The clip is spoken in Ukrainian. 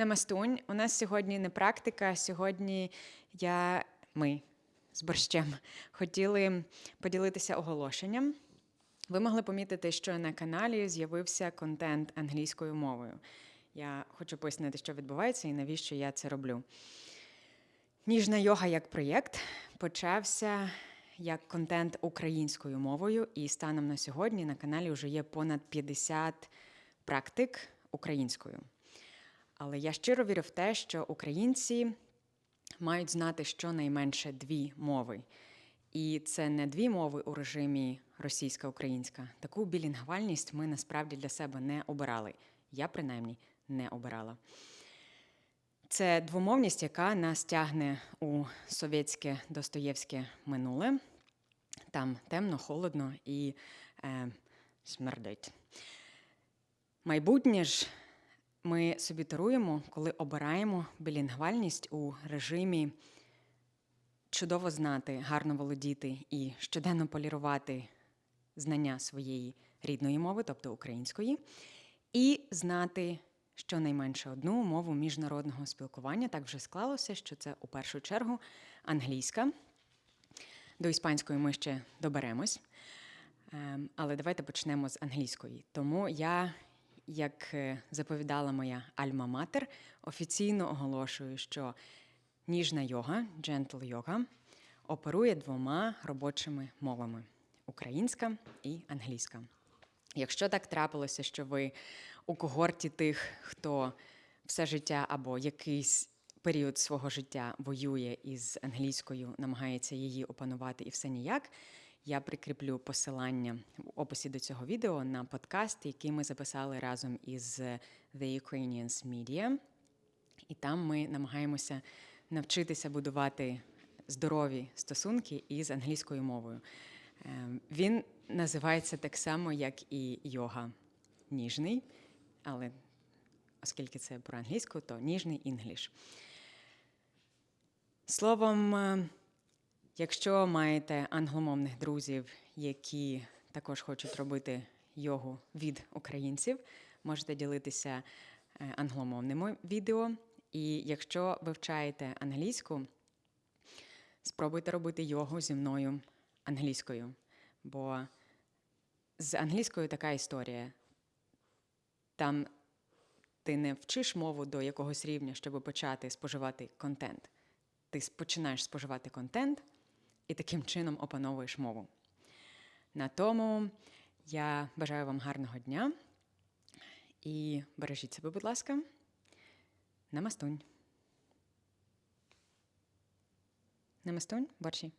Намастунь. У нас сьогодні не практика. Сьогодні я, ми з борщем хотіли поділитися оголошенням. Ви могли помітити, що на каналі з'явився контент англійською мовою. Я хочу пояснити, що відбувається і навіщо я це роблю. Ніжна йога як проєкт почався як контент українською мовою, і станом на сьогодні на каналі вже є понад 50 практик українською. Але я щиро вірю в те, що українці мають знати щонайменше дві мови. І це не дві мови у режимі російська-українська. Таку білінгвальність ми насправді для себе не обирали. Я принаймні не обирала. Це двомовність, яка нас тягне у совєтське достоєвське минуле. Там темно, холодно і е, смердить. Майбутнє ж ми собі таруємо, коли обираємо білінгвальність у режимі чудово знати, гарно володіти і щоденно полірувати знання своєї рідної мови, тобто української, і знати щонайменше одну мову міжнародного спілкування. Так вже склалося, що це у першу чергу англійська. До іспанської ми ще доберемось. Ем, Але давайте почнемо з англійської. Тому я, як е, заповідала моя альма-матер, офіційно оголошую, що ніжна йога, gentle йога, оперує двома робочими мовами українська і англійська. Якщо так трапилося, що ви у когорті тих, хто все життя або якийсь період свого життя воює із англійською, намагається її опанувати і все ніяк, я прикріплю посилання в описі до цього відео на подкаст, який ми записали разом із The Ukrainians Media. І там ми намагаємося навчитися будувати здорові стосунки із англійською мовою. Ем, Він називається так само, як і йога ніжний, але оскільки це про англійську, то ніжний інгліш. Словом, е, якщо маєте англомовних друзів, які також хочуть робити йогу від українців, можете ділитися е, англомовними відео. І якщо вивчаєте англійську, спробуйте робити йогу зі мною англійською. Бо з англійською така історія. Там ти не вчиш мову до якогось рівня, щоб почати споживати контент. Ти починаєш споживати контент і таким чином опановуєш мову. На тому я бажаю вам гарного дня і бережіть себе, будь ласка. Намастунь. Намастунь, борщі.